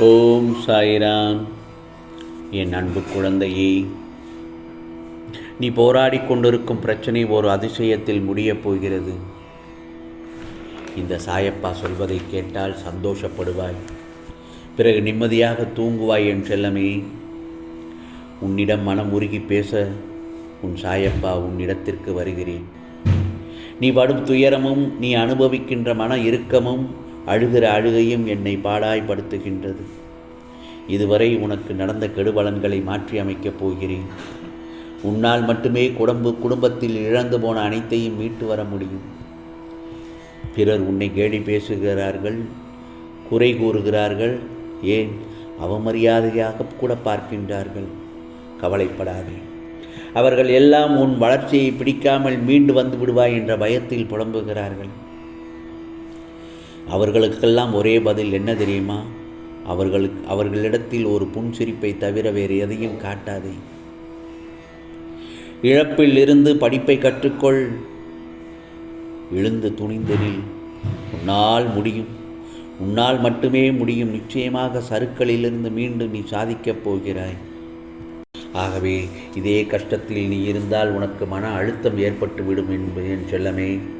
ஓம் சாய்ராம். என் அன்பு குழந்தையே நீ போராடி கொண்டிருக்கும் பிரச்சனை ஒரு அதிசயத்தில் முடியப் போகிறது. இந்த சாயப்பா சொல்வதை கேட்டால் சந்தோஷப்படுவாய். பிறகு நிம்மதியாக தூங்குவாய் என் செல்லமே. உன்னிடம் மனம் உருகி பேச உன் சாயப்பா உன்னிடத்திற்கு வருகிறேன். நீ படும் துயரமும் நீ அனுபவிக்கின்ற மன இறுக்கமும் அழுகிற அழுகையும் என்னை பாடாய்படுத்துகின்றது இதுவரை உனக்கு நடந்த கெடுபலன்களை மாற்றி அமைக்கப் போகிறேன். உன்னால் மட்டுமே குடம்பு குடும்பத்தில் இழந்து போன அனைத்தையும் மீட்டு வர முடியும். பிறர் உன்னை கேலி பேசுகிறார்கள் குறை கூறுகிறார்கள். ஏன்? அவமரியாதையாக கூட பார்க்கின்றார்கள். கவலைப்படாதே. அவர்கள் எல்லாம் உன் வளர்ச்சியை பிடிக்காமல் மீண்டு வந்து விடுவாய் என்ற பயத்தில் புலம்புகிறார்கள். அவர்களுக்கெல்லாம் ஒரே பதில் என்ன தெரியுமா? அவர்களுக்கு அவர்களிடத்தில் ஒரு புன்சிரிப்பை தவிர வேறு எதையும் காட்டாதே. இழப்பில் இருந்து படிப்பை கற்றுக்கொள். எழுந்து துணிந்தனில் உன்னால் முடியும். உன்னால் மட்டுமே முடியும். நிச்சயமாக சருக்களிலிருந்து மீண்டும் நீ சாதிக்கப் போகிறாய். ஆகவே இதே கஷ்டத்தில் நீ இருந்தால் உனக்கு மன அழுத்தம் ஏற்பட்டுவிடும் என்பது என் செல்லமே.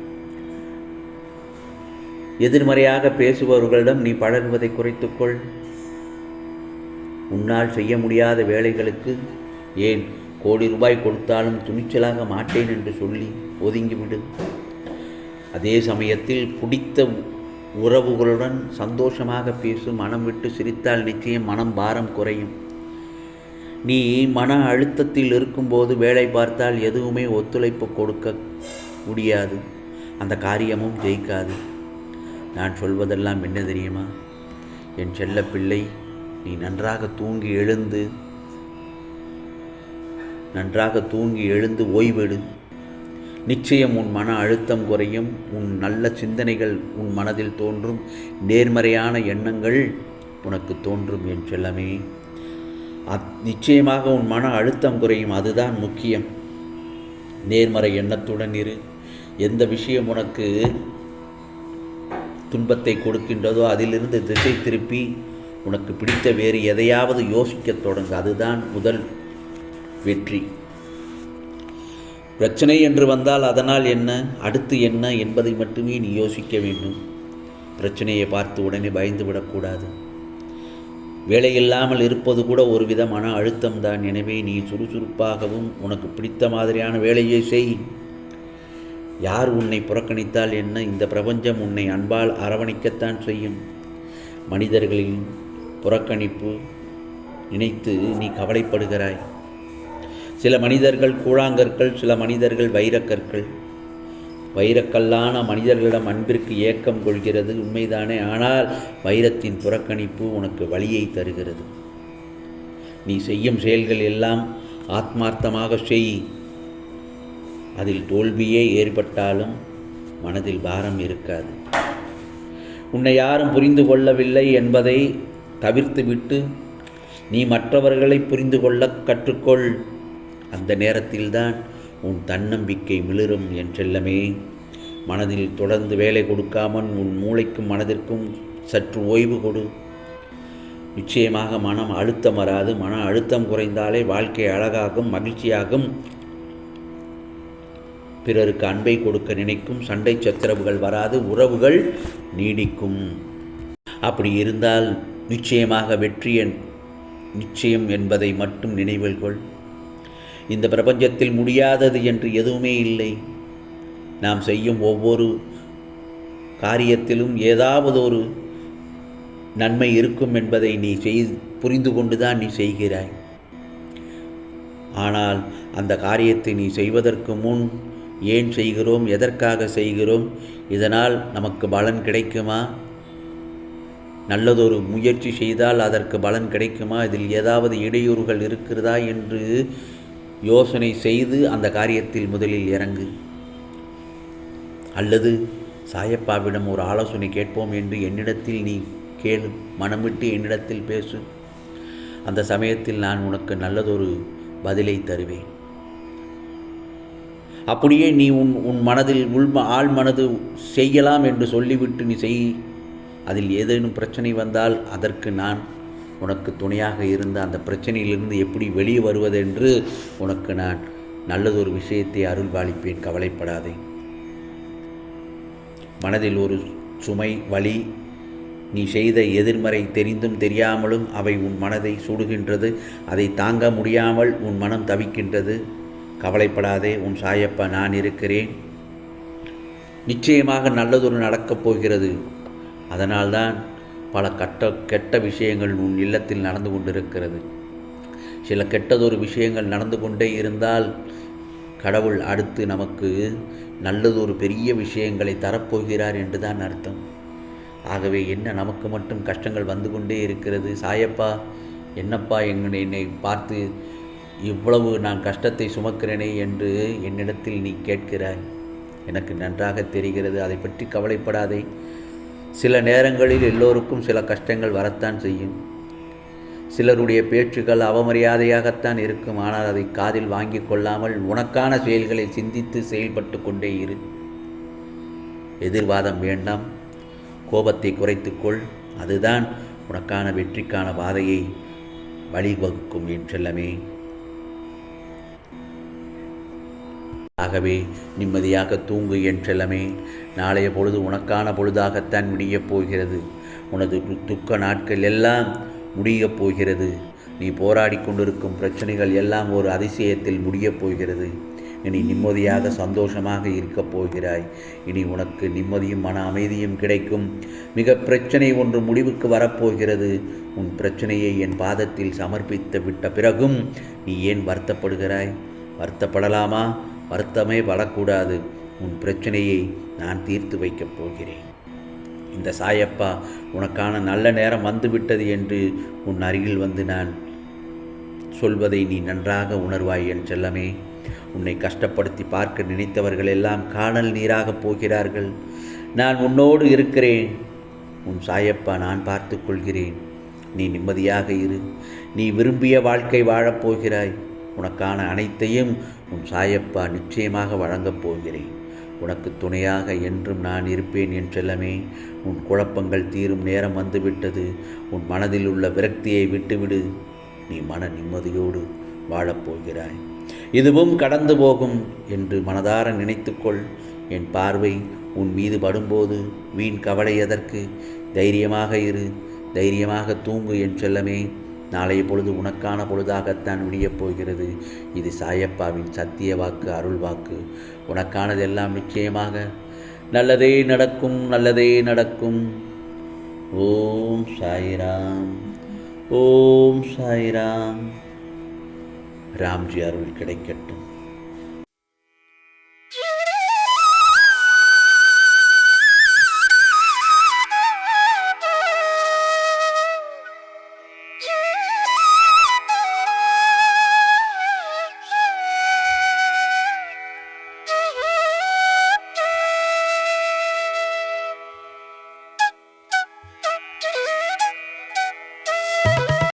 எதிர்மறையாக பேசுபவர்களிடம் நீ பழகுவதை குறைத்துக்கொள். உன்னால் செய்ய முடியாத வேலைகளுக்கு ஏன் கோடி ரூபாய் கொடுத்தாலும் துணிச்சலாக மாட்டேன் என்று சொல்லி ஒதுங்கிவிடு. அதே சமயத்தில் பிடித்த உறவுகளுடன் சந்தோஷமாக பேசும் மனம் விட்டு சிரித்தால் நிச்சயம் மனம் பாரம் குறையும். நீ மன அழுத்தத்தில் இருக்கும்போது வேலை பார்த்தால் எதுவுமே ஒத்துழைப்பு கொடுக்க முடியாது. அந்த காரியமும் ஜெயிக்காது. நான் சொல்வதெல்லாம் என்ன தெரியுமா? என் செல்ல பிள்ளை நீ நன்றாக தூங்கி எழுந்து நன்றாக தூங்கி எழுந்து ஓய்வெடு. நிச்சயம் உன் மன அழுத்தம் குறையும் உன் நல்ல சிந்தனைகள் உன் மனதில் தோன்றும் நேர்மறையான எண்ணங்கள் உனக்கு தோன்றும் என் செல்லமே. அத் நிச்சயமாக உன் மன அழுத்தம் குறையும் அதுதான் முக்கியம். நேர்மறை எண்ணத்துடன் இரு. எந்த விஷயம் உனக்கு துன்பத்தை கொடுக்கின்றதோ அதிலிருந்து திசை திருப்பி உனக்கு பிடித்த வேறு எதையாவது யோசிக்கத் தொடங்கு. அதுதான் முதல் வெற்றி. பிரச்சனை என்று வந்தால் அதனால் என்ன அடுத்து என்ன என்பதை மட்டுமே நீ யோசிக்க வேண்டும். பிரச்சனையை பார்த்து உடனே பயந்து விடக்கூடாது. வேலை இல்லாமல் இருப்பது கூட ஒரு வித மன அழுத்தம்தான். எனவே நீ சுறுசுறுப்பாகவும் உனக்கு பிடித்த மாதிரியான வேலையை செய். யார் உன்னை புறக்கணித்தால் என்ன? இந்த பிரபஞ்சம் உன்னை அன்பால் அரவணைக்கத்தான் செய்யும். மனிதர்களின் புறக்கணிப்பு நினைத்து நீ கவலைப்படுகிறாய். சில மனிதர்கள் கூழாங்கற்கள் சில மனிதர்கள் வைரக்கற்கள். வைரக்கல்லான மனிதர்களிடம் அன்பிற்கு ஏக்கம் கொள்கிறது. உண்மைதானே? ஆனால் வைரத்தின் புறக்கணிப்பு உனக்கு வழியை தருகிறது. நீ செய்யும் செயல்கள் எல்லாம் ஆத்மார்த்தமாக செய். அதில் தோல்வியே ஏற்பட்டாலும் மனதில் பாரம் இருக்காது. உன்னை யாரும் புரிந்து கொள்ளவில்லை என்பதை தவிர்த்துவிட்டு நீ மற்றவர்களை புரிந்து கொள்ள கற்றுக்கொள். அந்த நேரத்தில்தான் உன் தன்னம்பிக்கை மிளிரும் என் செல்லமே. மனதில் தொடர்ந்து வேலை கொடுக்காமல் உன் மூளைக்கும் மனதிற்கும் சற்று ஓய்வு கொடு. நிச்சயமாக மனம் அழுத்தம் வராது. மன அழுத்தம் குறைந்தாலே வாழ்க்கை அழகாகும் மகிழ்ச்சியாகும். பிறருக்கு அன்பை கொடுக்க நினைக்கும் சண்டை சச்சரவுகள் வராது உறவுகள் நீடிக்கும். அப்படி இருந்தால் நிச்சயமாக வெற்றி நிச்சயம் என்பதை மட்டும் நினைவில் கொள். இந்த பிரபஞ்சத்தில் முடியாதது என்று எதுவுமே இல்லை. நாம் செய்யும் ஒவ்வொரு காரியத்திலும் ஏதாவது ஒரு நன்மை இருக்கும் என்பதை நீ செய் புரிந்து கொண்டுதான் நீ செய்கிறாய். ஆனால் அந்த காரியத்தை நீ செய்வதற்கு முன் ஏன் செய்கிறோம்? எதற்காக செய்கிறோம்? இதனால் நமக்கு பலன் கிடைக்குமா? நல்லதொரு முயற்சி செய்தால் அதற்கு பலன் கிடைக்குமா? இதில் ஏதாவது இடையூறுகள் இருக்கிறதா? என்று யோசனை செய்து அந்த காரியத்தில் முதலில் இறங்கு. அல்லது சாயப்பாவிடம் ஒரு ஆலோசனை கேட்போம் என்று என்னிடத்தில் நீ கேளு. மனமிட்டு என்னிடத்தில் பேசு. அந்த சமயத்தில் நான் உனக்கு நல்லதொரு பதிலை தருவேன். அப்படியே நீ உன் உன் மனதில் உள் ஆள் மனது செய்யலாம் என்று சொல்லிவிட்டு நீ செய். அதில் ஏதேனும் பிரச்சனை வந்தால் அதற்கு நான் உனக்கு துணையாக இருந்த அந்த பிரச்சனையிலிருந்து எப்படி வெளியே வருவதென்று உனக்கு நான் நல்லதொரு விஷயத்தை அருள்பாலிப்பேன் கவலைப்படாதே. மனதில் ஒரு சுமை வலி நீ செய்த எதிர்மறை தெரிந்தும் தெரியாமலும் அவை உன் மனதை சுடுகின்றது. அதை தாங்க முடியாமல் உன் மனம் தவிக்கின்றது. கவலைப்படாதே உன் சாயப்பா நான் இருக்கிறேன். நிச்சயமாக நல்லதொரு நடக்கப் போகிறது. அதனால்தான் பல கட்ட கெட்ட விஷயங்கள் உன் இல்லத்தில் நடந்து கொண்டிருக்கிறது. சில கெட்டதொரு விஷயங்கள் நடந்து கொண்டே இருந்தால் கடவுள் அடுத்து நமக்கு நல்லதொரு பெரிய விஷயங்களை தரப்போகிறார் என்று தான் அர்த்தம். ஆகவே என்ன நமக்கு மட்டும் கஷ்டங்கள் வந்து கொண்டே இருக்கிறது? சாயப்பா என்னப்பா எங்களை என்னை பார்த்து இவ்வளவு நான் கஷ்டத்தை சுமக்கிறேனே என்று என்னிடத்தில் நீ கேட்கிறாய். எனக்கு நன்றாக தெரிகிறது அதை பற்றி கவலைப்படாதே. சில நேரங்களில் எல்லோருக்கும் சில கஷ்டங்கள் வரத்தான் செய்யும். சிலருடைய பேச்சுக்கள் அவமரியாதையாகத்தான் இருக்கும் ஆனால் அதை காதில் வாங்கி கொள்ளாமல் உனக்கான செயல்களை சிந்தித்து செயல்பட்டு கொண்டே இரு. எதிர்வாதம் வேண்டாம். கோபத்தை குறைத்துக்கொள் அதுதான் உனக்கான வெற்றிக்கான பாதையை வழிவகுக்கும் என் செல்லமே. ஆகவே நிம்மதியாக தூங்கு என் செல்லமே நாளைய பொழுது உனக்கான பொழுதாகத்தான் முடியப் போகிறது. உனது துக்க நாட்கள் எல்லாம் முடியப் போகிறது. நீ போராடி கொண்டிருக்கும் பிரச்சனைகள் எல்லாம் ஒரு அதிசயத்தில் முடியப் போகிறது. இனி நிம்மதியாக சந்தோஷமாக இருக்கப் போகிறாய். இனி உனக்கு நிம்மதியும் மன அமைதியும் கிடைக்கும். மிக பிரச்சனை ஒன்று முடிவுக்கு வரப்போகிறது உன் பிரச்சனையை என் பாதத்தில் சமர்ப்பித்து விட்ட பிறகும் நீ ஏன் வருத்தப்படுகிறாய்? வருத்தப்படலாமா? வருத்தமே படக்கூடாது. உன் பிரச்சனையை நான் தீர்த்து வைக்கப் போகிறேன். இந்த சாயப்பா உனக்கான நல்ல நேரம் வந்துவிட்டது என்று உன் அருகில் வந்து நான் சொல்வதை நீ நன்றாக உணர்வாய் என் செல்லமே. உன்னை கஷ்டப்படுத்தி பார்க்க நினைத்தவர்கள் எல்லாம் காணல் நீராகப் போகிறார்கள். நான் உன்னோடு இருக்கிறேன். உன் சாயப்பா நான் பார்த்து கொள்கிறேன். நீ நிம்மதியாக இரு. நீ விரும்பிய வாழ்க்கை வாழப்போகிறாய் உனக்கான அனைத்தையும் உன் சாயப்பா நிச்சயமாக வழங்கப் போகிறேன். உனக்கு துணையாக என்றும் நான் இருப்பேன் என் செல்லமே உன் குழப்பங்கள் தீரும் நேரம் வந்துவிட்டது. உன் மனதில் உள்ள விரக்தியை விட்டுவிடு. நீ மன நிம்மதியோடு வாழப்போகிறாய் இதுவும் கடந்து போகும் என்று மனதார நினைத்துக்கொள். என் பார்வை உன் மீது படும்போது வீண் கவலை எதற்கு? தைரியமாக இரு. தைரியமாக தூங்கு என் செல்லமே நாளைய பொழுது உனக்கான பொழுதாகத்தான் விடியப் போகிறது. இது சாயப்பாவின் சத்திய வாக்கு அருள் வாக்கு. உனக்கானதெல்லாம் நிச்சயமாக நல்லதே நடக்கும் நல்லதே நடக்கும். ஓம் சாய்ராம் ஓம் சாய்ராம். ராம்ஜி அருள் கிடைக்கட்டும்.